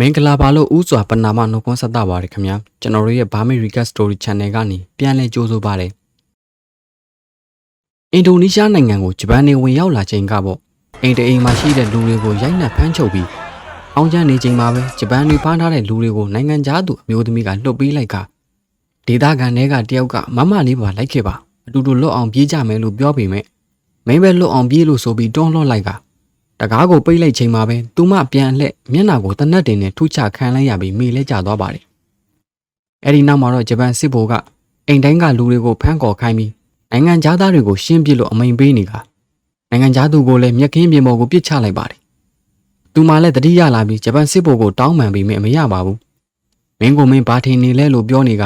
မင်္ဂလာပါလို့ဥစွာပနာမနှုတ်ခွန်းဆက်တာပါတယ်ခင်ဗျာကျွန်တော်တို့ရဲ့ Burma Rica Story Channel ကနေပြန်လည်ကြိုးဆိုပါရစေအင်ဒိုနီးရှားနိုင်ငံကိုဂျပန်နေဝင်ရောက်လာချိန်ကပေါ့အိမ်တအိမ်မှာရှိတဲ့လူတွေကိုရိုက်နှက်ဖမ်းချုပ်ပြီးအောင်ကျန်းနေချိန်မှာပဲဂျပန်တွေဖမ်းထားတဲ့လူတွေကိုနိုင်ငံသားသူအမျိုးသမီးကလှုပ်ပေးလိုက်ကဒေသခံတွေကတယောက်ကမမလေးပါလိုက်ခဲ့ပါအတူတူလွတ်အောင်ပြေးကြမယ်လို့ပြောပေမဲ့မင်းပဲလွတ်အောင်ပြေးလို့ဆိုပြီးတွန်းလှော့လိုက်က တကားကိုပိတ်လိုက်ချိန်မှာပဲသူမပြန်လှည့်မျက်နှာကိုတနက်တင်နဲ့ထုချခံလိုက်ရပြီးမိလဲကျသွားပါတယ်။အဲဒီနောက်မှာတော့ဂျပန်စစ်ဗိုလ်ကအိမ်တိုင်းကလူတွေကိုဖမ်းခေါ်ခိုင်းပြီးနိုင်ငံသားတွေကိုရှင်းပြလို့အမိန်ပေးနေကနိုင်ငံသားသူကိုလည်းမျက်ခင်းပြင်ပေါ်ကိုပစ်ချလိုက်ပါတယ်။သူမှလည်းတတိယလာပြီးဂျပန်စစ်ဗိုလ်ကိုတောင်းပန်ပြီးမရပါဘူး။မင်းကိုမင်းဘာထင်နေလဲလို့ပြောနေက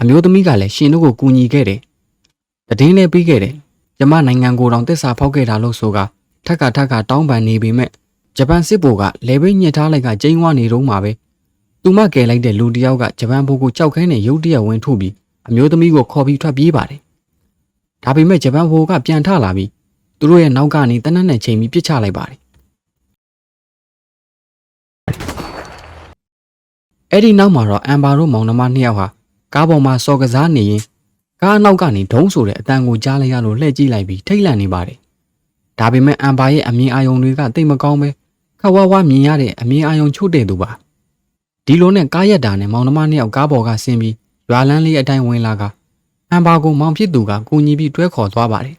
အမျိုးသမီးကလည်းရှင်တို့ကိုကူညီခဲ့တယ်။တည်င်းလည်းပြီးခဲ့တယ်။ကျမနိုင်ငံကိုတောင်တစ္ဆာဖောက်ခဲ့တာလို့ဆိုက ထက်ကထက်ကတောင်းပန်နေပေမဲ့ဂျပန်စစ်ဗိုလ်ကလေဘိတ်ညစ်ထားလိုက်ကကျင်းဝနေတော့မှာပဲသူမကယ်လိုက်တဲ့လူတစ်ယောက်ကဂျပန်ဗိုလ်ကိုကြောက်ခဲနဲ့ရုတ်တရက်ဝင်ထုတ်ပြီးအမျိုးသမီးကိုခေါ်ပြီးထွက်ပြေးပါတယ်ဒါပေမဲ့ဂျပန်ဗိုလ်ကပြန်ထလာပြီးသူတို့ရဲ့နောက်ကနေတနက်နဲ့ချိန်ပြီးပစ်ချလိုက်ပါတယ်အဲ့ဒီနောက်မှာတော့အမ်ဘာတို့မောင်နှမနှစ်ယောက်ဟာကားပေါ်မှာစော်ကစားနေရင်ကားအနောက်ကနေဒုံးဆိုတဲ့အတန်ကိုကြားလိုက်ရလို့လှည့်ကြည့်လိုက်ပြီးထိတ်လန့်နေပါတယ် ဒါပေမဲ့အမ်ဘာရဲ့အမြင်အာရုံတွေကတိတ်မကောင်းပဲခက်ဝါးဝါမြင်ရတဲ့အမြင်အာရုံချို့တဲ့သူပါဒီလိုနဲ့ကားရက်တာနဲ့မောင်နှမနှစ်ယောက်ကားပေါ်ကဆင်းပြီးရွာလန်းလေးအတိုင်းဝင်လာကအမ်ဘာကိုမောင်ဖြစ်သူကကူညီပြီးတွဲခေါ်သွားပါတယ်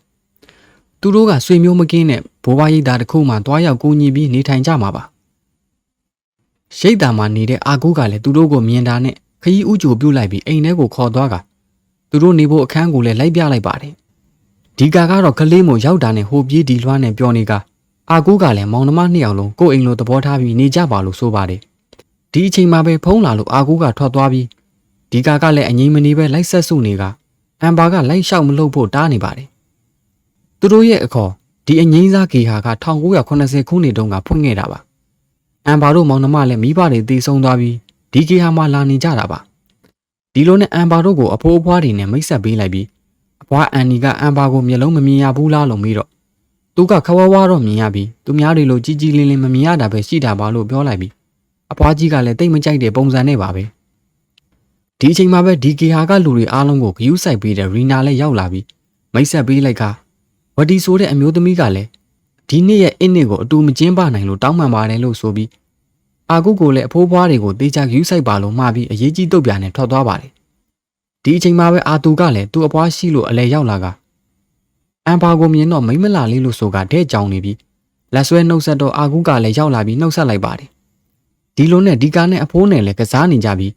သူတို့ကဆွေမျိုးမကင်းတဲ့ဘိုးဘွားရိတ်သားတစ်ခုမှတွားရောက်ကူညီပြီးနေထိုင်ကြမှာပါရှိတ်တာမှနေတဲ့အာကူကလည်းသူတို့ကိုမြင်တာနဲ့ခရီးဥကြိုပြုတ်လိုက်ပြီးအိမ်ထဲကိုခေါ်သွားကသူတို့နေဖို့အခန်းကိုလည်းလိုက်ပြလိုက်ပါတယ် ဒီကာကတော့ကလေးမို့ရောက်တာနဲ့ဟိုပြေးဒီလွှမ်းနဲ့ပြောနေကအာကူကလည်းမောင်နှမနှစ်ယောက်လုံးကိုယ့်အိမ်လိုသဘောထားပြီးနေကြပါလို့ဆိုပါတယ်ဒီအချိန်မှာပဲဖုံးလာလို့အာကူကထွက်သွားပြီးဒီကာကလည်းအငိမ့်မနေပဲလိုက်ဆက်စုနေကအမ်ဘာကလိုက်လျှောက်မလုပ်ဖို့တားနေပါတယ်သူတို့ရဲ့အခေါ်ဒီအငိမ့်စားဂေဟာက1980ခုနှစ်တုန်းကဖွင့်ခဲ့တာပါအမ်ဘာတို့မောင်နှမလည်းမိဘတွေတည်ဆုံသွားပြီးဒီဂေဟာမှာလာနေကြတာပါဒီလိုနဲ့အမ်ဘာတို့ကိုအဖိုးအဖွားတွေနဲ့မိတ်ဆက်ပေးလိုက်ပြီး အဖွားအန်နီကအမ်ဘာကိုမျက်လုံးမမြင်ရဘူးလားလို့မေးတော့သူကခဝဝါတော့မြင်ရပြီးသူများတွေလိုကြီးကြီးလင်းလင်းမမြင်ရတာပဲရှိတာပါလို့ပြောလိုက်ပြီးအဖွားကြီးကလည်းတိတ်မကြိုက်တဲ့ပုံစံနဲ့ပါပဲဒီအချိန်မှာပဲဒီကေဟာကလူတွေအားလုံးကိုဂယူးဆိုင်ပေးတဲ့ရီနာလည်းရောက်လာပြီးမိတ်ဆက်ပေးလိုက်ကဝတီဆိုတဲ့အမျိုးသမီးကလည်းဒီနေ့ရဲ့အင်းနစ်ကိုအတူမကျင်းပနိုင်လို့တောင်းပန်ပါတယ်လို့ဆိုပြီးအာကုကိုလည်းအဖိုးဖွားတွေကိုတေချာဂယူးဆိုင်ပါလို့မှားပြီးအရေးကြီးတုတ်ပြာနဲ့ထွက်သွားပါတယ် ဒီအချိန်မှာပဲအာတူကလည်းသူ့အပွားရှိလို့အလဲရောက်လာကအမ်ဘာကိုမြင်တော့မိမ့်မလာလေးလို့ဆိုကတဲ့ကြောင်နေပြီးလက်ဆွဲနှုတ်ဆက်တော့အာကူကလည်းရောက်လာပြီးနှုတ်ဆက်လိုက်ပါတယ်ဒီလိုနဲ့ဒီကာနဲ့အဖိုးနဲ့လည်းကစားနေကြပြီး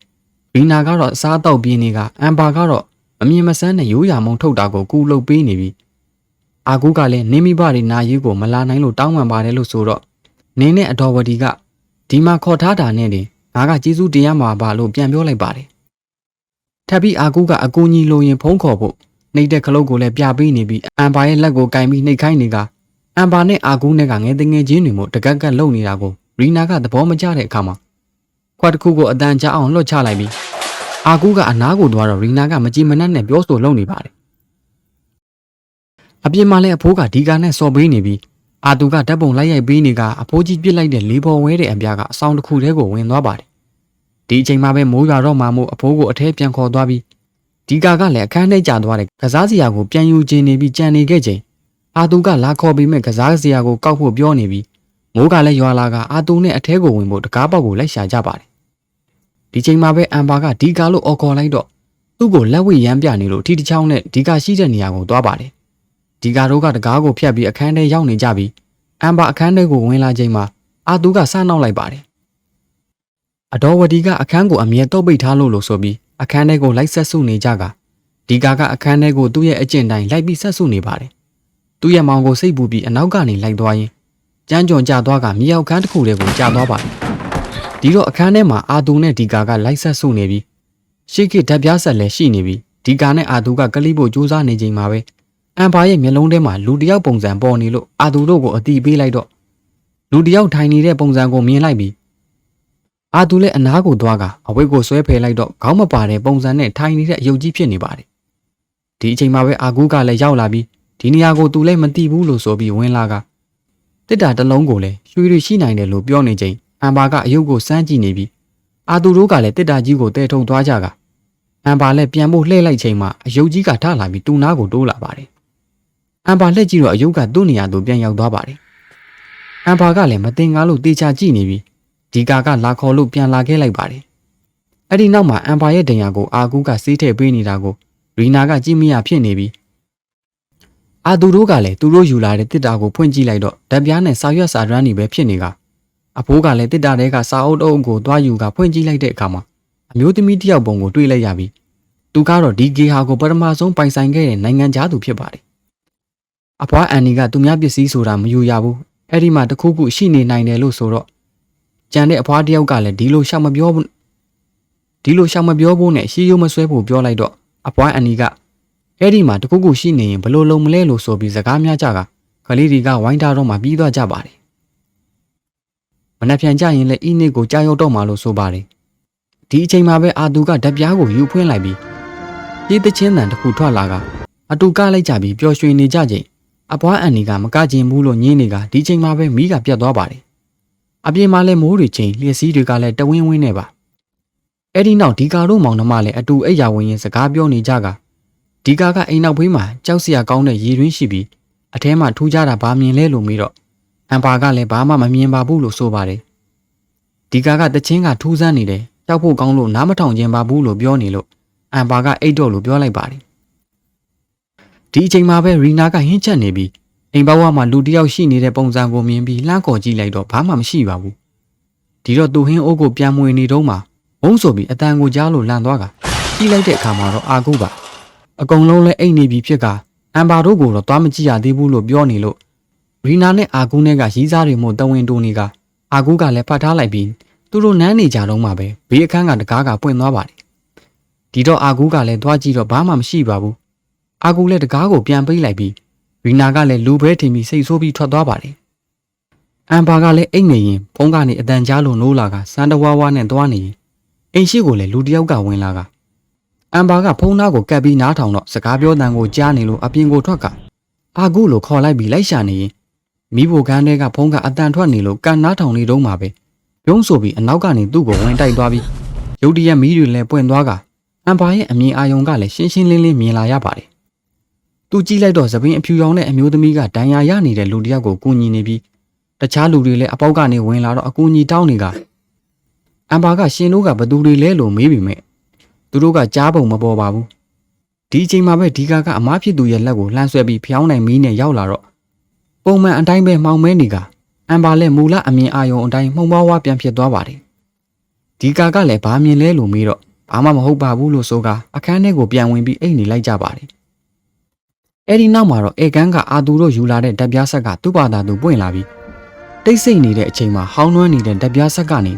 ဘီနာကတော့အစားတောက်ပြင်းနေကအမ်ဘာကတော့မမြင်မဆန်းနဲ့ရိုးရာမုံထုတ်တာကိုကူလှုပ်ပေးနေပြီးအာကူကလည်းနင်းမိဘတွေနာရေးကိုမလာနိုင်လို့တောင်းပန်ပါတယ်လို့ဆိုတော့နင်းနဲ့အတော်ဝတီကဒီမှာခေါ်ထားတာနဲ့တင်ငါကကျေးဇူးတရားမှာပါလို့ပြန်ပြောလိုက်ပါတယ် ထပ်ပြီးအာကူကအကူညီလိုရင်ဖုံးခေါ်ဖို့နှိပ်တဲ့ခလုတ်ကိုလည်းပြပေးနေပြီးအမ်ဘာရဲ့လက်ကိုကင်ပြီးနှိပ်ခိုင်းနေကအမ်ဘာနဲ့အာကူနဲ့ကငယ်တငယ်ချင်းတွေမို့တကက်ကက်လုံနေတာကိုရီနာကသဘောမကျတဲ့အခါမှာခွက်တစ်ခုကိုအတန်ကြာအောင်လွှတ်ချလိုက်ပြီးအာကူကအနားကိုသွားတော့ရီနာကမကြည်မနှက်နဲ့ပြောဆိုလုံနေပါတယ်အပြင်မှာလည်းအဖိုးကဒီကာနဲ့စော်ပေးနေပြီးအာတူကဓာတ်ပုံလိုက်ရိုက်ပေးနေကအဖိုးကြီးပြစ်လိုက်တဲ့လေးပေါ်ဝဲတဲ့အပြားကအဆောင်တစ်ခုထဲကိုဝင်သွားပါတယ် ဒီအချိန်မှာပဲမိုးရွာတော့မှမို့အဖိုးကိုအထဲပြန်ခေါ်သွားပြီးဒီကာကလည်းအခန်းထဲကျသွားတဲ့ကစားစရာကိုပြန်ယူခြင်းနေပြီးကြံနေခဲ့ချိန်အာသူကလာခေါ်ပြီးမဲ့ကစားစရာကိုကောက်ဖို့ပြောနေပြီးမိုးကလည်းရွာလာကအာသူနဲ့အထဲကိုဝင်ဖို့တကားပေါက်ကိုလိုက်ရှာကြပါတယ်ဒီချိန်မှာပဲအမ်ဘာကဒီကာလို့အော်ခေါ်လိုက်တော့သူ့ကိုလက်ဝှေ့ရမ်းပြနေလို့ထီတစ်ချောင်းနဲ့ဒီကာရှိတဲ့နေရာကိုသွားပါတယ်ဒီကာတို့ကတကားကိုဖျက်ပြီးအခန်းထဲရောက်နေကြပြီးအမ်ဘာအခန်းထဲကိုဝင်လာချိန်မှာအာသူကစနှောက်လိုက်ပါတယ် အတော်ဝတီကအခန်းကိုအမြဲတုပ်ပိတ်ထားလို့လို့ဆိုပြီးအခန်းထဲကိုလိုက်ဆက်စုနေကြကဒီကာကအခန်းထဲကိုသူ့ရဲ့အကျင့်တိုင်းလိုက်ပြီးဆက်စုနေပါတယ်။သူ့ရဲ့မောင်ကိုစိတ်ပူပြီးအနောက်ကနေလိုက်သွားရင်ကြမ်းကြုံကျသွားကမြေအောင်ခန်းတစ်ခုထဲကိုကျသွားပါတယ်။ဒီတော့အခန်းထဲမှာအာသူနဲ့ဒီကာကလိုက်ဆက်စုနေပြီးရှေ့ကဓာတ်ပြားဆက်လည်းရှိနေပြီးဒီကာနဲ့အာသူကကလိဖို့ကြိုးစားနေချိန်မှာပဲအမ်ဘာရဲ့မျက်လုံးထဲမှာလူတစ်ယောက်ပုံစံပေါ်နေလို့အာသူတို့ကိုအတိပေးလိုက်တော့လူတစ်ယောက်ထိုင်နေတဲ့ပုံစံကိုမြင်လိုက်ပြီး အာသူလည်းအနားကိုသွားကအဝိတ်ကိုဆွဲဖယ်လိုက်တော့ခေါင်းမပါတဲ့ပုံစံနဲ့ထိုင်နေတဲ့အယုတ်ကြီးဖြစ်နေပါတယ်။ဒီအချိန်မှာပဲအာကူကလည်းရောက်လာပြီးဒီနေရာကိုသူလည်းမသိဘူးလို့ဆိုပြီးဝင်လာကတစ်တာတစ်လုံးကိုလည်းရွှေတွေရှိနိုင်တယ်လို့ပြောနေချိန်အမ်ဘာကအယုတ်ကိုစမ်းကြည့်နေပြီးအာသူတို့ကလည်းတစ်တာကြီးကိုတဲထုံသွားကြကအမ်ဘာလည်းပြန်ဖို့လှည့်လိုက်ချိန်မှာအယုတ်ကြီးကထလာပြီးတူနာကိုတိုးလာပါတယ်အမ်ဘာလှည့်ကြည့်တော့အယုတ်ကသူ့နေရာသို့ပြန်ရောက်သွားပါတယ်အမ်ဘာကလည်းမတင်ကားလို့တေချာကြည့်နေပြီး ဒီကာကလာခေါ်လို့ပြန်လာခဲ့လိုက်ပါတယ်အဲ့ဒီနောက်မှာအမ်ဘာရဲ့ဒဏ်ရာကိုအာကူးကစေးထည့်ပေးနေတာကိုရီနာကကြည့်မရဖြစ်နေပြီးအာသူတို့ကလည်းသူတို့ယူလာတဲ့တစ်တာကိုဖွင့်ကြည့်လိုက်တော့ဓာတ်ပြားနဲ့စာရွက်စာတမ်းတွေပဲဖြစ်နေကအဖိုးကလည်းတစ်တာတဲကစာအုပ်တုံးကိုသွားယူကဖွင့်ကြည့်လိုက်တဲ့အခါမှာအမျိုးသမီးတစ်ယောက်ပုံကိုတွေ့လိုက်ရပြီးသူကတော့ဒီဂေဟာကိုပထမဆုံးပိုင်ဆိုင်ခဲ့တဲ့နိုင်ငံသားသူဖြစ်ပါတယ်အဖွားအန်နီကသူများပစ္စည်းဆိုတာမယူရဘူးအဲ့ဒီမှာတခုခုရှိနေနိုင်တယ်လို့ဆိုတော့ ကြံတဲ့အဖွားတစ်ယောက်ကလည်းဒီလိုရှောက်မပြောဘူးဒီလိုရှောက်မပြောဖို့နဲ့ရှေးရိုးမဆွဲဖို့ပြောလိုက်တော့အဖွားအန်နီကအဲ့ဒီမှာတခုခုရှိနေရင်ဘလို့လုံးမလဲလို့ဆိုပြီးစကားများကြကကလေးတွေကဝိုင်းထားတော့မှပြီးသွားကြပါတယ်မနှက်ပြန်ကြရင်လည်းအင်းနစ်ကိုကြားရောက်တော့မှလို့ဆိုပါတယ်ဒီအချိန်မှာပဲအာသူကဓာတ်ပြားကိုယူဖွင့်လိုက်ပြီးရေးတချင်းတန်တစ်ခုထွက်လာကအတူကလိုက်ကြပြီးပျော်ရွှင်နေကြချိန်အပွားအန်နီကမကကျင်ဘူးလို့ညင်းနေကဒီချိန်မှာပဲမိကပြတ်သွားပါတယ် အပြင်မှာလည်းမိုးတွေချိန်လျှက်စီးတွေကလည်းတဝင်းဝင်းနေပါအဲ့ဒီနောက်ဒီကာတို့မောင်နှမလည်းအတူအိယာဝင်ရင်စကားပြောနေကြကဒီကာကအိမ်နောက်ဘေးမှာကြောက်စရာကောင်းတဲ့ရေတွင်းရှိပြီးအထဲမှာထူးခြားတာဘာမြင်လဲလို့မေးတော့အမ်ပါကလည်းဘာမှမမြင်ပါဘူးလို့ဆိုပါတယ်ဒီကာကတချင်းကထူးဆန်းနေတယ်ကြောက်ဖို့ကောင်းလို့နားမထောင်ခြင်းပါဘူးလို့ပြောနေလို့အမ်ပါကအိတ်တော့လို့ပြောလိုက်ပါတယ်ဒီအချိန်မှာပဲရီနာကဟင်းချက်နေပြီး အိမ်ဘဝမှာလူတစ်ယောက်ရှိနေတဲ့ပုံစံကိုမြင်ပြီးလှမ်းခေါ်ကြည့်လိုက်တော့ဘာမှမရှိပါဘူးဒီတော့သူဟင်းအိုးကိုပြန်မွေနေတော့မှဘုံဆိုပြီးအတန်ကိုကြားလို့လန့်သွားကကြည့်လိုက်တဲ့အခါမှာတော့အာကုပါအကုန်လုံးလဲအိတ်နေပြီဖြစ်ကအမ်ပါတို့ကိုတော့သွားမကြည့်ရသေးဘူးလို့ပြောနေလို့ရီနာနဲ့အာကူနဲ့ကရီးစားတွေမို့တဝင်းတိုးနေကအာကူကလည်းဖတ်ထားလိုက်ပြီးသူတို့နန်းနေကြတော့မှပဲဘေးအခန်းကတကားကပွင့်သွားပါတယ်ဒီတော့အာကူကလည်းသွားကြည့်တော့ဘာမှမရှိပါဘူးအာကူလည်းတကားကိုပြန်ပိတ်လိုက်ပြီး ရီနာကလည်းလူပဲထင်ပြီးစိတ်ဆိုးပြီးထွက်သွားပါတယ်အမ်ဘာကလည်းအိတ်နေရင်ဖုန်းကနေအတန်ကြားလို့နိုးလာကစမ်းတဝါးဝါနဲ့သွားနေရင်အိမ်ရှိကိုလည်းလူတစ်ယောက်ကဝင်လာကအမ်ဘာကဖုန်းသားကိုကပ်ပြီးနားထောင်တော့စကားပြောတန်ကိုကြားနေလို့အပြင်ကိုထွက်ကအာကူလို့ခေါ်လိုက်ပြီးလိုက်ရှာနေရင်မိဖို့ကန်းထဲကဖုန်းကအတန်ထွက်နေလို့ကန်နားထောင်နေတော့မှပဲပြုံးဆိုပြီးအနောက်ကနေသူ့ကိုဝင်တိုက်သွားပြီးရုတ်တရက်မီးတွေလည်းပွင့်သွားကအမ်ဘာရဲ့အမြင်အာရုံကလည်းရှင်းရှင်းလင်းလင်းမြင်လာရပါတယ်။ သူကြည့်လိုက်တော့သပင်းအဖြူရောင်တဲ့အမျိုးသမီးကဒဏ်ရာရနေတဲ့လူတစ်ယောက်ကိုကူညီနေပြီးတခြားလူတွေလည်းအပေါက်ကနေဝင်လာတော့အကူအညီတောင်းနေကအမ်ဘာကရှင်တို့ကဘသူတွေလဲလို့မေးပေမဲ့သူတို့ကကြားပုံမပေါ်ပါဘူး။ဒီအချိန်မှာပဲဒီကာကအမားဖြစ်သူရဲ့လက်ကိုလှမ်းဆွဲပြီးဖျောင်းနိုင်မီးနဲ့ရောက်လာတော့ပုံမှန်အတိုင်းပဲမှောင်မဲနေကအမ်ဘာလည်းမူလအမြင်အာရုံအတိုင်းမှုံမဝါပြန်ဖြစ်သွားပါတယ်။ဒီကာကလည်းဘာမြင်လဲလို့မေးတော့ဘာမှမဟုတ်ပါဘူးလို့ဆိုကအခန်းထဲကိုပြန်ဝင်ပြီးအိတ်နေလိုက်ကြပါတယ်။ အဲဒီနောက်မှာတော့အေကန်းကအာသူတို့ယူလာတဲ့ဓာတ်ပြားဆက်ကသူ့ဘာသာသူပွင့်လာပြီးတိတ်ဆိတ်နေတဲ့အချိန်မှာဟောင်းနှွမ်းနေတဲ့ဓာတ်ပြားဆက်ကနေ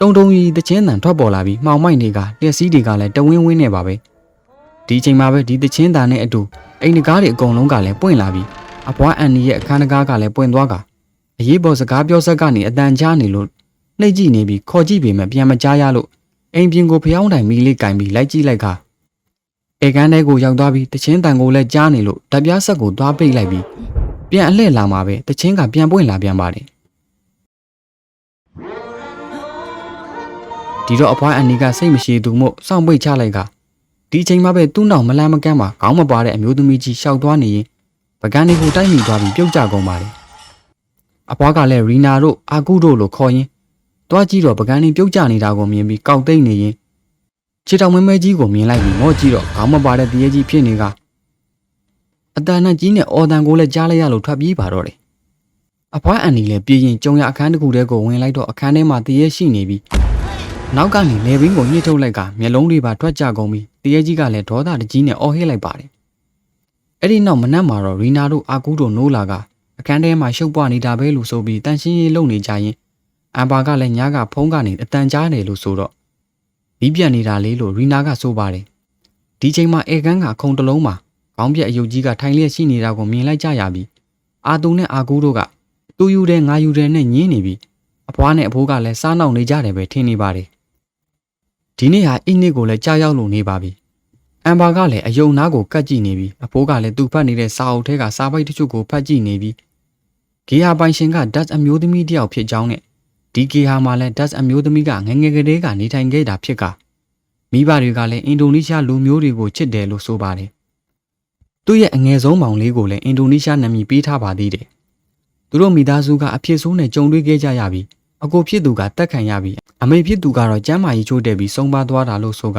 တုံတုံကြီးတချင်းတန်ထွက်ပေါ်လာပြီးမှောင်မိုက်တွေကလျှက်စီးတွေကလည်းတဝင်းဝင်းနေပါပဲ။ဒီအချိန်မှာပဲဒီတချင်းတန်နဲ့အတူအိမ်တကားတွေအကုန်လုံးကလည်းပွင့်လာပြီးအဘွားအန်နီရဲ့အခန်းတကားကလည်းပွင့်သွားကအရေးပေါ်စကားပြောဆက်ကနေအတန်ကြားနေလို့နှိပ်ကြည့်နေပြီးခေါ်ကြည့်ပေမဲ့ပြန်မကြားရလို့အိမ်ပြင်ကိုဖျောင်းတိုင်မီလေးကင်ပြီးလိုက်ကြည့်လိုက်ခါ ဧကန်ထဲကိုရောက်သွားပြီးတချင်းတန်ကိုလည်းကြားနေလို့ဓာပြားဆက်ကိုသွားပိတ်လိုက်ပြီးပြန်အလှည့်လာမှာပဲတချင်းကပြန်ပွင့်လာပြန်ပါတယ်ဒီတော့အဖွားအန်နီကစိတ်မရှိသူမို့စောင့်ပိတ်ချလိုက်ကဒီအချိန်မှပဲသူ့နောက်မလန်းမကန်းမှာခေါင်းမပါတဲ့အမျိုးသမီးကြီးရှောက်သွားနေရင်ပကန်းလေးကိုတိုက်မိသွားပြီးပြုတ်ကျကုန်ပါတယ်အဖွားကလည်းရီနာတို့အာကုတို့လို့ခေါ်ရင်းတွားကြည့်တော့ပကန်းလေးပြုတ်ကျနေတာကိုမြင်ပြီးကောက်သိမ့်နေရင် ခြေတောင်မဲမဲကြီးကိုမြင်လိုက်ပြီးမော့ကြည့်တော့ခေါင်းမပါတဲ့တရေကြီးဖြစ်နေကအတန်နဲ့ကြီးနဲ့အော်တန်ကိုလည်းကြားလိုက်ရလို့ထွက်ပြေးပါတော့တယ်အဖွားအန်နီလည်းပြေးရင်ကြုံရအခန်းတစ်ခုတည်းကိုဝင်လိုက်တော့အခန်းထဲမှာတရေရှိနေပြီးနောက်ကနေလေဘင်းကိုညှစ်ထုတ်လိုက်ကမျက်လုံးတွေပါထွက်ကြကုန်ပြီးတရေကြီးကလည်းဒေါသတကြီးနဲ့အော်ဟစ်လိုက်ပါတယ်အဲ့ဒီနောက်မနက်မှာတော့ရီနာတို့အာကူတို့နိုးလာကအခန်းထဲမှာရှုပ်ပွားနေတာပဲလို့ဆိုပြီးတန်ရှင်းရေးလုပ်နေကြရင်အမ်ဘာကလည်းညကဖုန်းကနေအတန်ကြားတယ်လို့ဆိုတော့ မီးပြတ်နေတာလေးလို့ရီနာကဆိုပါတယ်ဒီချိန်မှာအေကန်းကခုံတလုံးမှာခေါင်းပြက်အယုတ်ကြီးကထိုင်လျက်ရှိနေတာကိုမြင်လိုက်ကြရပြီးအာတူနဲ့အာကူတို့ကသူယူတယ်ငါယူတယ်နဲ့ညင်းနေပြီးအဖွားနဲ့အဖိုးကလည်းစားနောက်နေကြတယ်ပဲထင်နေပါတယ်ဒီနေ့ဟာအိနေကိုလည်းကြားရောက်လို့နေပါပြီအမ်ဘာကလည်းအယုံနာကိုကတ်ကြည့်နေပြီးအဖိုးကလည်းသူ့ဖတ်နေတဲ့စာအုပ်ထဲကစာပိုက်တချို့ကိုဖတ်ကြည့်နေပြီးဂေဟာပိုင်ရှင်ကဒတ်အမျိုးသမီးတယောက်ဖြစ်ကြောင်းနဲ့ ဒီကေဟာမှာလည်း Dutch အမျိုးသမီးကငယ်ငယ်ကလေးကနေထိုင်ခဲ့တာဖြစ်ကမိဘတွေကလည်းအင်ဒိုနီးရှားလူမျိုးတွေကိုချစ်တယ်လို့ဆိုပါတယ်သူ့ရဲ့အငယ်ဆုံးမောင်လေးကိုလည်းအင်ဒိုနီးရှားနာမည်ပေးထားပါသေးတယ်သူတို့မိသားစုကအဖြစ်ဆိုးနဲ့ကြုံတွေ့ခဲ့ကြရပြီးအကိုဖြစ်သူကတက်ခံရပြီးအမေဖြစ်သူကတော့ကျမ်းမာရေးချိုးတယ်ပြီးဆုံးပါသွားတာလို့ဆိုက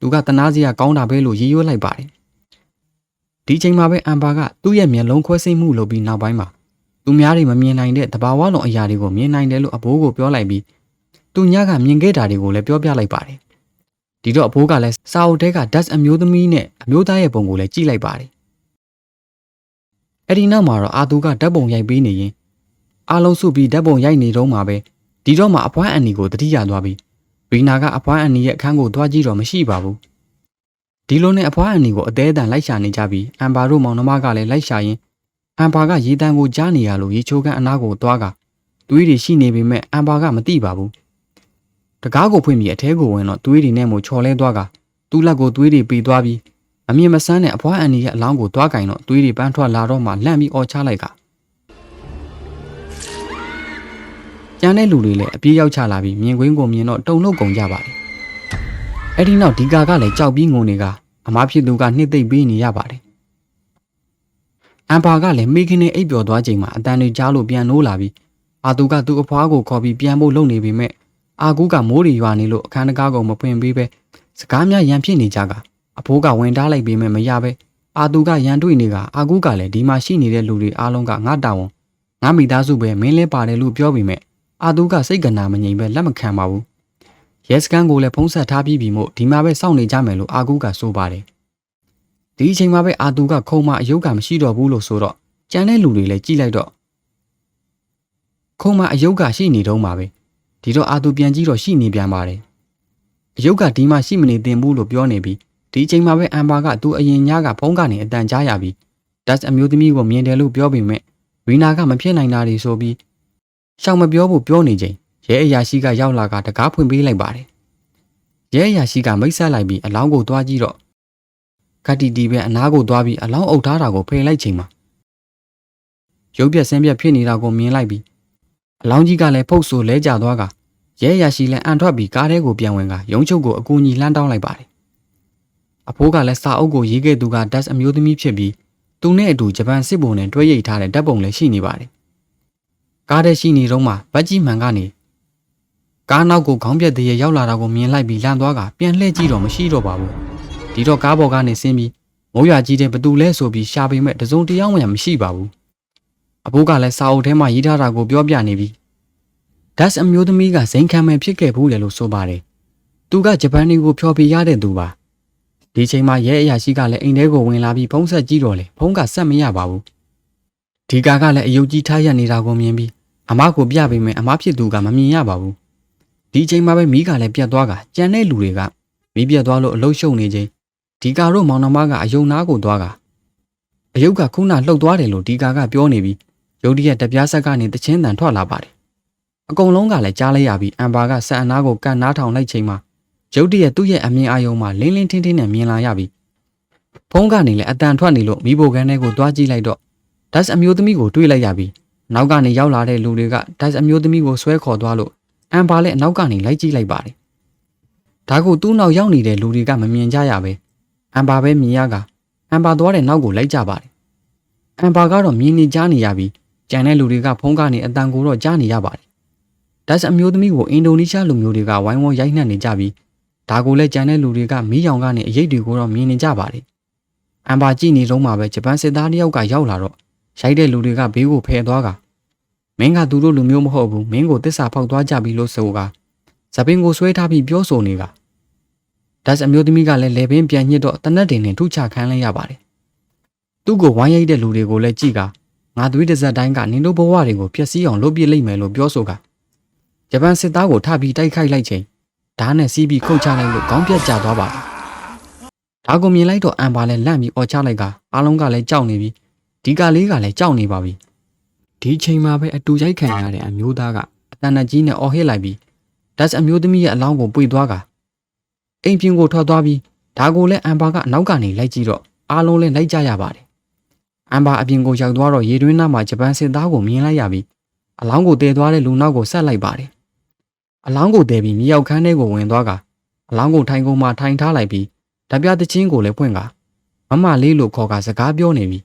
သူကတနာစရာကောင်းတာပဲလို့ရည်ရွယ်လိုက်ပါတယ်ဒီချိန်မှာပဲအမ်ဘာကသူ့ရဲ့မျက်လုံးခွဲစိတ်မှုလုပ်ပြီးနောက်ပိုင်းမှာ သူများတွေမမြင်နိုင်တဲ့တဘာဝလုံးအရာတွေကိုမြင်နိုင်တယ်လို့အဘိုးကိုပြောလိုက်ပြီးသူညကမြင်ခဲ့တာတွေကိုလည်းပြောပြလိုက်ပါတယ်ဒီတော့အဘိုးကလည်းစာအုပ်ထဲက Dutch အမျိုးသမီးနဲ့အမျိုးသားရဲ့ပုံကိုလည်းကြည့်လိုက်ပါတယ်အဲ့ဒီနောက်မှာတော့အာသူကဓာတ်ပုံရိုက်ပေးနေရင်အားလုံးစုပြီးဓာတ်ပုံရိုက်နေတော့မှပဲဒီတော့မှအဖွားအန်နီကိုတတိယသွားပြီးရီနာကအဖွားအန်နီရဲ့အခန်းကိုသွားကြည့်တော့မရှိပါဘူးဒီလိုနဲ့အဖွားအန်နီကိုအသေးအတန်လိုက်ရှာနေကြပြီးအမ်ဘာတို့မောင်နှမကလည်းလိုက်ရှာရင် အမ်ဘာကရေတံကိုကြားနေရလို့ရေချိုးကန်အနားကိုသွားကသွေးတွေရှိနေပေမဲ့အမ်ဘာကမသိပါဘူးတကားကိုဖွင့်ပြီးအထဲကိုဝင်တော့သွေးတွေနဲ့မှချော်လဲသွားကသူ့လက်ကိုသွေးတွေပေသွားပြီးအမြင်မဆန်းတဲ့အဖွားအန်နီရဲ့အလောင်းကိုသွားကင်တော့သွေးတွေပန်းထွက်လာတော့မှလန့်ပြီးအော်ချလိုက်ကကျန်တဲ့လူတွေလည်းအပြေးရောက်ချလာပြီးမြင်ကွင်းကိုမြင်တော့တုံလှုပ်ကုန်ကြပါတယ်အဲ့ဒီနောက်ဒီကာကလည်းကြောက်ပြီးငုံနေကအမားဖြစ်သူကနှစ်သိမ့်ပေးနေရပါတယ် အမ်ပါကလည်းမိခင်းနဲ့အိပ်ပျော်သွားချိန်မှာအတန်တွေကြားလို့ပြန်နိုးလာပြီးအာသူကသူ့အဖွားကိုခေါ်ပြီးပြန်ဖို့လုပ်နေပေမဲ့အာကူကမိုးရီရွာနေလို့အခန်းတကားကောင်မဖွင့်ပေးပဲစကားများရန်ဖြစ်နေကြကအဖိုးကဝင်ထားလိုက်ပေမဲ့မရပဲအာသူကရန်တွေ့နေကအာကူကလည်းဒီမှာရှိနေတဲ့လူတွေအားလုံးကငါတာဝန်ငါမိသားစုပဲမင်းလဲပါတယ်လို့ပြောပေမဲ့အာသူကစိတ်ကနာမငြိမ်ပဲလက်မခံပါဘူးရဲစကန်ကိုလည်းဖုံးဆက်ထားပြီးပြီမို့ဒီမှာပဲစောင့်နေကြမယ်လို့အာကူကဆိုပါတယ် ဒီအချိန်မှာပဲအာသူကခုံမအယုတ်ကမရှိတော့ဘူးလို့ဆိုတော့ကြံတဲ့လူတွေလည်းကြည့်လိုက်တော့ခုံမအယုတ်ကရှိနေတော့မှာပဲဒီတော့အာသူပြန်ကြည့်တော့ရှိနေပြန်ပါတယ်အယုတ်ကဒီမှာရှိမနေသင့်ဘူးလို့ပြောနေပြီးဒီအချိန်မှာပဲအမ်ဘာကသူအရင်ညကဖုန်းကနေအတန်ကြားရပြီးဒတ်အမျိုးသမီးကိုမြင်တယ်လို့ပြောပေမဲ့ရီနာကမဖြစ်နိုင်တာတွေဆိုပြီးရှောင်မပြောဖို့ပြောနေချိန်ရဲအရာရှိကရောက်လာကတကားဖွင့်ပေးလိုက်ပါတယ်ရဲအရာရှိကမိတ်ဆက်လိုက်ပြီးအလောင်းကိုသွားကြည့်တော့ ကတိတီပဲအနားကိုသွားပြီးအလောင်းအုပ်ထားတာကိုဖယ်လိုက်ချိန်မှာရုပ်ပြက်ဆင်းပြက်ဖြစ်နေတာကိုမြင်လိုက်ပြီးအလောင်းကြီးကလည်းဖုတ်ဆိုလဲကျသွားကရဲရရှိလည်းအန်ထွက်ပြီးကားထဲကိုပြန်ဝင်ကရုံချုပ်ကိုအကူကြီးလှမ်းတောင်းလိုက်ပါတယ်အဖိုးကလည်းစာအုပ်ကိုရေးခဲ့သူကဒတ်အမျိုးသမီးဖြစ်ပြီးသူနဲ့အတူဂျပန်စစ်ဘုံနဲ့တွဲရိတ်ထားတဲ့ဓာတ်ပုံလည်းရှိနေပါတယ်ကားထဲရှိနေတော့မှဗတ်ကြီးမှန်ကနေကားနောက်ကိုခေါင်းပြက်တရေရောက်လာတာကိုမြင်လိုက်ပြီးလန့်သွားကပြန်လှည့်ကြည့်တော့မရှိတော့ပါဘူး ဒီတော့ကားပေါ်ကနေဆင်းပြီးမိုးရွာကြီးတဲ့ဘသူလဲဆိုပြီးရှာပေမဲ့တစုံတယောက်မှမရှိပါဘူးအဖိုးကလည်းစာအုပ်ထဲမှာရေးထားတာကိုပြောပြနေပြီးဒတ်အမျိုးသမီးကဇိမ်ခံမဲ့ဖြစ်ခဲ့ဘူးလေလို့ဆိုပါတယ်သူကဂျပန်တွေကိုဖျော်ပြရတဲ့သူပါဒီချိန်မှာရဲအရာရှိကလည်းအိမ်ထဲကိုဝင်လာပြီးဖုံးဆက်ကြည့်တော့လေဖုံးကဆက်မရပါဘူးဒီကာကလည်းအယုတ်ကြီးထားရနေတာကိုမြင်ပြီးအမကိုပြပေးမယ်အမဖြစ်သူကမမြင်ရပါဘူးဒီချိန်မှာပဲမိကလည်းပြတ်သွားကကြံတဲ့လူတွေကမိပြတ်သွားလို့အလုရှုံနေချိန် ဒီကာတို့မောင်နှမကအယုံနာကိုသွားကအယုတ်ကခုနလှုပ်သွားတယ်လို့ဒီကာကပြောနေပြီးရုတ်တရက်တပြားဆက်ကနေတချင်းတန်ထွက်လာပါတယ်အကုန်လုံးကလည်းကြားလိုက်ရပြီးအမ်ဘာကဆက်အနာကိုကန်နားထောင်လိုက်ချိန်မှာရုတ်တရက်သူ့ရဲ့အမြင်အာရုံမှာလင်းလင်းထင်းထင်းနဲ့မြင်လာရပြီးဖုန်းကနေလည်းအတန်ထွက်နေလို့မိဘကန်းထဲကိုသွားကြည့်လိုက်တော့ဒတ်အမျိုးသမီးကိုတွေးလိုက်ရပြီးနောက်ကနေရောက်လာတဲ့လူတွေကဒတ်အမျိုးသမီးကိုဆွဲခေါ်သွားလို့အမ်ဘာလည်းအနောက်ကနေလိုက်ကြည့်လိုက်ပါတယ်ဒါကိုသူ့နောက်ရောက်နေတဲ့လူတွေကမမြင်ကြရပဲ အမ်ဘာပဲမြင်ရကအမ်ဘာသွားတဲ့နောက်ကိုလိုက်ကြပါတယ်အမ်ဘာကတော့မြင်နေကြားနေရပြီးကြံတဲ့လူတွေကဖုန်းကနေအတန်ကိုတော့ကြားနေရပါတယ်ဒတ်အမျိုးသမီးကိုအင်ဒိုနီးရှားလူမျိုးတွေကဝိုင်းဝန်းရိုက်နှက်နေကြပြီးဒါကိုလည်းကြံတဲ့လူတွေကမီးရောင်ကနေအရေးတွေကိုတော့မြင်နေကြပါတယ်အမ်ဘာကြည့်နေတော့မှပဲဂျပန်စစ်သားတယောက်ကရောက်လာတော့ရိုက်တဲ့လူတွေကဘေးကိုဖယ်သွားကမင်းကသူတို့လူမျိုးမဟုတ်ဘူးမင်းကိုတစ္ဆာဖောက်သွားကြပြီလို့ဆိုကဇပင်ကိုဆွဲထားပြီးပြောဆိုနေက ဒတ်အမျိုးသမီးကလည်းလေပင်ပြန်ညစ်တော့တနက်တင်နဲ့ထုချခိုင်းလိုက်ရပါတယ်သူ့ကိုဝိုင်းရိုက်တဲ့လူတွေကိုလည်းကြည့်ကငါသွေးတစ်စက်တိုင်းကနင်တို့ဘဝတွေကိုဖျက်ဆီးအောင်လုပ်ပြလိုက်မယ်လို့ပြောဆိုကဂျပန်စစ်သားကိုထပ်ပြီးတိုက်ခိုက်လိုက်ချိန်ဓာတ်နဲ့စီးပြီးခုတ်ချလိုက်လို့ခေါင်းပြတ်ကျသွားပါတယ်ဒါကိုမြင်လိုက်တော့အန်ပါလည်းလန့်ပြီးអော်ချလိုက်ကအားလုံးကလည်းကြောက်နေပြီးဒီကလေးကလည်းကြောက်နေပါပြီဒီချိန်မှာပဲအတူရိုက်ခံရတဲ့အမျိုးသားကအတန်တကြီးနဲ့អော်ဟစ်လိုက်ပြီးဒတ်အမျိုးသမီးရဲ့အလောင်းကိုပွေသွားက အိမ်ပြင်ကိုထွက်သွားပြီးဒါကိုလည်းအန်ပါကအနောက်ကနေလိုက်ကြည့်တော့အားလုံးလည်းလိုက်ကြရပါတယ်အန်ပါအပြင်ကိုရောက်သွားတော့ရေတွင်းနားမှာဂျပန်စစ်သားကိုမြင်လိုက်ရပြီးအလောင်းကိုတည်သွားတဲ့လူနောက်ကိုဆက်လိုက်ပါတယ်အလောင်းကိုတဲပြီးမြေရောက်ခန်းထဲကိုဝင်သွားကအလောင်းကိုထိုင်ကုန်မှထိုင်ထားလိုက်ပြီးဓပြတချင်းကိုလည်းဖွင့်ကမမလေးလို့ခေါ်ကစကားပြောနေပြီ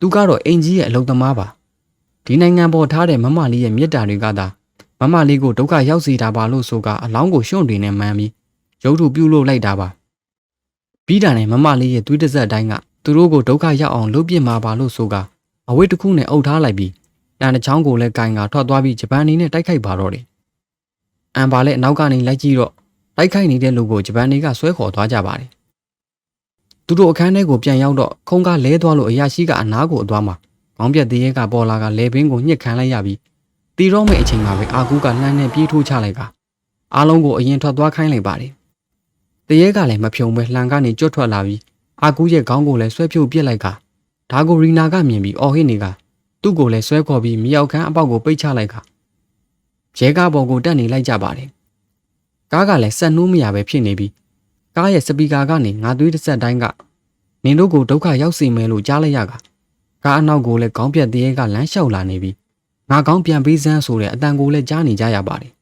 သူကတော့အင်ကြီးရဲ့အလုပ်သမားပါဒီနိုင်ငံပေါ်ထားတဲ့မမလေးရဲ့မြစ်တာတွေကသာမမလေးကိုဒုက္ခရောက်စေတာပါလို့ဆိုကအလောင်းကိုရှွန့်တင်နေမှန်းပြီး ရုပ်ထုပြုတ်လို့လိုက်တာပါပြီးတာနဲ့မမလေးရဲ့သွေးတစ်ဆက်တိုင်းကသူတို့ကိုဒုက္ခရောက်အောင်လုပ်ပြစ်မှာပါလို့ဆိုကအဝိတ်တစ်ခုနဲ့အုပ်ထားလိုက်ပြီးတန်တစ်ချောင်းကိုလည်းကင်ကထွက်သွားပြီးဂျပန်နေနဲ့တိုက်ခိုက်ပါတော့တယ်အန်ပါလည်းအနောက်ကနေလိုက်ကြည့်တော့တိုက်ခိုက်နေတဲ့လူကိုဂျပန်တွေကဆွဲခေါ်သွားကြပါတယ်သူတို့အခန်းထဲကိုပြန်ရောက်တော့ခုံကလဲသွားလို့အရာရှိကအနားကိုအသွားမှာကောင်းပြက်သေးရဲကပေါ်လာကလေပင်ကိုညှစ်ခံလိုက်ရပြီးတီတော့မဲ့အချိန်မှာပဲအာကူကလှမ်းနဲ့ပြေးထိုးချလိုက်ကအားလုံးကိုအရင်ထွက်သွားခိုင်းလိုက်ပါတယ် တရဲကလည်းမဖြုံပဲလှန်ကနေကြွတ်ထွက်လာပြီးအာကူရဲ့ခေါင်းကိုလည်းဆွဲဖြုတ်ပစ်လိုက်ကဒါကိုရီနာကမြင်ပြီးအော်ဟစ်နေကသူ့ကိုလည်းဆွဲခေါ်ပြီးမြောက်ခန်းအပေါက်ကိုပိတ်ချလိုက်ကရဲကားပေါ်ကိုတက်နေလိုက်ကြပါတယ်ကားကလည်းဆက်နှိုးမရပဲဖြစ်နေပြီးကားရဲ့စပီကာကနေငါသွေးတစ်ဆက်တိုင်းကနင်တို့ကိုဒုက္ခရောက်စေမယ်လို့ကြားလိုက်ရကကားအနောက်ကိုလည်းခေါင်းပြက်တရဲကလမ်းလျှောက်လာနေပြီးငါကောင်းပြန်ပေးစမ်းဆိုတဲ့အတန်ကိုလည်းကြားနေကြရပါတယ်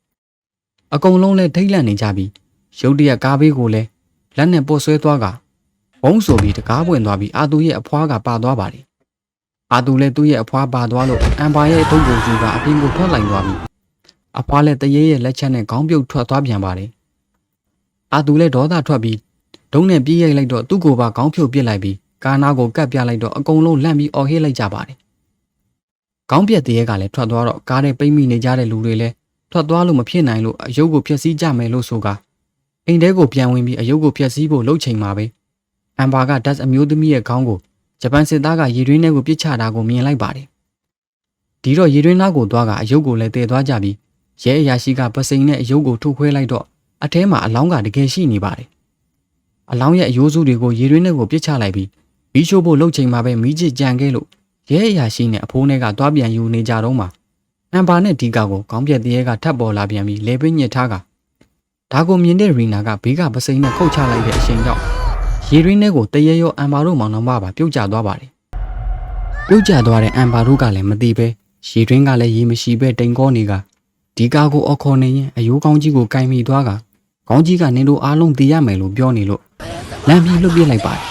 အကုန်လုံးလည်းထိတ်လန့်နေကြပြီး ရုတ်တရက်ကားဘေးကိုလည်းလက်နဲ့ပေါ်ဆွဲသွားကဘုံဆိုပြီးတကားပွင့်သွားပြီးအာသူရဲ့အဖွားကပါသွားပါတယ်အာသူလည်းသူ့ရဲ့အဖွားပါသွားလို့အမ်ပါရဲ့ဒုတ်ကိုယူကအပြင်ကိုထွက်လိုက်သွားပြီးအဖွားလည်းတရေရဲ့လက်ချက်နဲ့ခေါင်းပြုတ်ထွက်သွားပြန်ပါတယ်အာသူလည်းဒေါသထွက်ပြီးဒုံးနဲ့ပြေးရိုက်လိုက်တော့သူ့ကိုပါခေါင်းဖြုတ်ပစ်လိုက်ပြီးကာနာကိုကတ်ပြလိုက်တော့အကုန်လုံးလန့်ပြီးအော်ဟစ်လိုက်ကြပါတယ်ခေါင်းပြက်တရေကလည်းထွက်သွားတော့ကားထဲပိတ်မိနေကြတဲ့လူတွေလည်းထွက်သွားလို့မဖြစ်နိုင်လို့အယုတ်ကိုဖျက်ဆီးကြမယ်လို့ဆိုက အိမ်ထဲကိုပြန်ဝင်ပြီးအယုတ်ကိုဖျက်ဆီးဖို့လှုပ်ချိန်မှာပဲအမ်ဘာကဒတ်အမျိုးသမီးရဲ့ခေါင်းကိုဂျပန်စစ်သားကရေတွင်းထဲကိုပစ်ချတာကိုမြင်လိုက်ပါတယ်ဒီတော့ရေတွင်းသားကိုသွားကအယုတ်ကိုလည်းတည်သွားကြပြီးရဲအရာရှိကပစိန်နဲ့အယုတ်ကိုထုတ်ခွဲလိုက်တော့အထဲမှာအလောင်းကတကယ်ရှိနေပါတယ်အလောင်းရဲ့အယိုးစုတွေကိုရေတွင်းထဲကိုပစ်ချလိုက်ပြီးမီးရှို့ဖို့လှုပ်ချိန်မှာပဲမီးချစ်ကြံခဲ့လို့ရဲအရာရှိနဲ့အဖိုးနဲ့ကသွားပြန်ယူနေကြတော့မှအမ်ဘာနဲ့ဒီကာကိုခေါင်းပြက်တရေကထပ်ပေါ်လာပြန်ပြီးလေပင်းညစ်ထားက ဒါကိုမြင်တဲ့ရီနာကဘေးကပစိန်နဲ့ခုတ်ချလိုက်တဲ့အချိန်ကြောင့်ရေရင်းထဲကိုတရေရောအမ်ဘာတို့မောင်နှမပါပြုတ်ကျသွားပါတယ်ပြုတ်ကျသွားတဲ့အမ်ဘာတို့ကလည်းမသိပဲရေရင်းကလည်းရေမရှိပဲတိမ်ကောနေကဒီကာကိုအခေါ်နေရင်အယိုးကောင်းကြီးကိုကင်မိသွားကကောင်းကြီးကနင်တို့အားလုံးသိရမယ်လို့ပြောနေလို့လမ်းပြီးလွတ်ပြစ်လိုက်ပါတယ်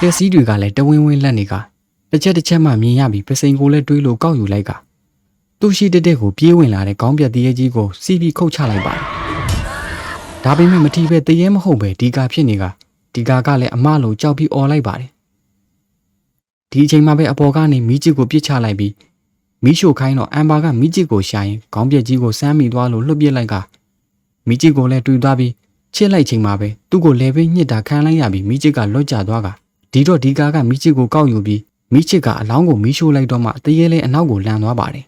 လက်စည်းတွေကလည်းတဝင်းဝင်းလက်နေကတစ်ချက်တစ်ချက်မှမြင်ရပြီးပစိန်ကိုလည်းတွေးလို့ကောက်ယူလိုက်ကသူ့ရှိတက်တဲ့ကိုပြေးဝင်လာတဲ့ကောင်းပြက်တရေကြီးကိုစီးပြီးခုတ်ချလိုက်ပါတယ် ဒါပေမဲ့မထီပဲတရေမဟုတ်ပဲဒီကာဖြစ်နေကဒီကာကလည်းအမလိုကြောက်ပြီးអော်လိုက်ပါတယ်ဒီအချိန်မှာပဲအပေါ်ကနေမီးချစ်ကိုပြစ်ချလိုက်ပြီးမီးရှို့ခိုင်းတော့အမ်ဘာကမီးချစ်ကိုရှာရင်ခေါင်းပြက်ကြီးကိုစမ်းမိသွားလို့လွတ်ပြစ်လိုက်ကမီးချစ်ကိုလည်းတွေ့သွားပြီးချစ်လိုက်ချိန်မှာပဲသူ့ကိုလဲပေးညစ်တာခံလိုက်ရပြီးမီးချစ်ကလွတ်ကျသွားကဒီတော့ဒီကာကမီးချစ်ကိုကောက်ယူပြီးမိချစ်ကအလောင်းကိုမီးရှို့လိုက်တော့မှတရေလေးအနောက်ကိုလန်သွားပါတယ်။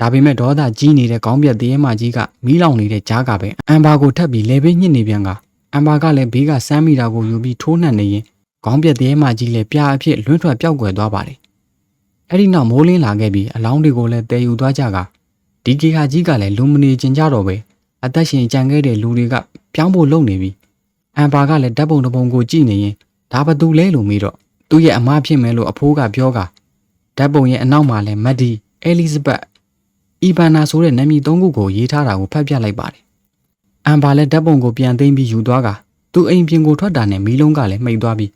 ဒါပေမဲ့ဒေါသကြီးနေတဲ့ကောင်းပြက်တရေမကြီးကမီးလောင်နေတဲ့ကြားကပဲအမ်ဘာကိုထပ်ပြီးလဲပေးညစ်နေပြန်ကအမ်ဘာကလည်းဘေးကစမ်းမိတာကိုယူပြီးထိုးနှံနေရင်ကောင်းပြက်တရေမကြီးလည်းပြာအဖြစ်လွင့်ထွက်ပျောက်ကွယ်သွားပါတယ်။အဲ့ဒီနောက်မိုးလင်းလာခဲ့ပြီးအလောင်းတွေကိုလည်းတည်ယူသွားကြကဒီကေဟာကြီးကလည်းလူမနေကျင်ကြတော့ပဲအသက်ရှင်ကြံခဲ့တဲ့လူတွေကပြောင်းဖို့လုပ်နေပြီ။အမ်ဘာကလည်းဓာတ်ပုံတစ်ပုံကိုကြည့်နေရင်ဒါဘသူလဲလို့မေးတော့သူ့ရဲ့အမဖြစ်မယ်လို့အဖိုးကပြောကဓာတ်ပုံရဲ့အနောက်မှာလည်းမက်ဒီအဲလီဇဘတ် အီဗန်နာဆိုတဲ့နာမည်သုံးခုကိုရေးထားတာကိုဖတ်ပြလိုက်ပါတယ်။အမ်ဘာလည်းဓာတ်ပုံကိုပြန်သိမ်းပြီးယူသွားကသူ့အိမ်ပြင်ကိုထွက်တာနဲ့မီးလုံးကလည်းမှိတ်သွားပြီး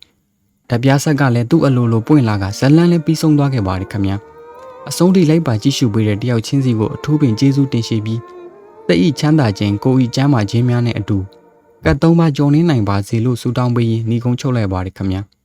ဓာတ်ပြားဆက်ကလည်းသူ့အလိုလိုပွင့်လာကဇလန်းလည်းပြီးဆုံးသွားခဲ့ပါတယ်ခင်ဗျာ။အဆုံးထိလိုက်ပါကြည့်ရှုပေးတဲ့တယောက်ချင်းစီကိုအထူးပင်ကျေးဇူးတင်ရှိပြီးတဤချမ်းသာခြင်းကိုဤကျမ်းမာခြင်းများနဲ့အတူကတ်သုံးပါကြော်နေနိုင်ပါစေလို့ဆုတောင်းပေးရင်းညီကုန်းချုပ်လိုက်ပါတယ်ခင်ဗျာ။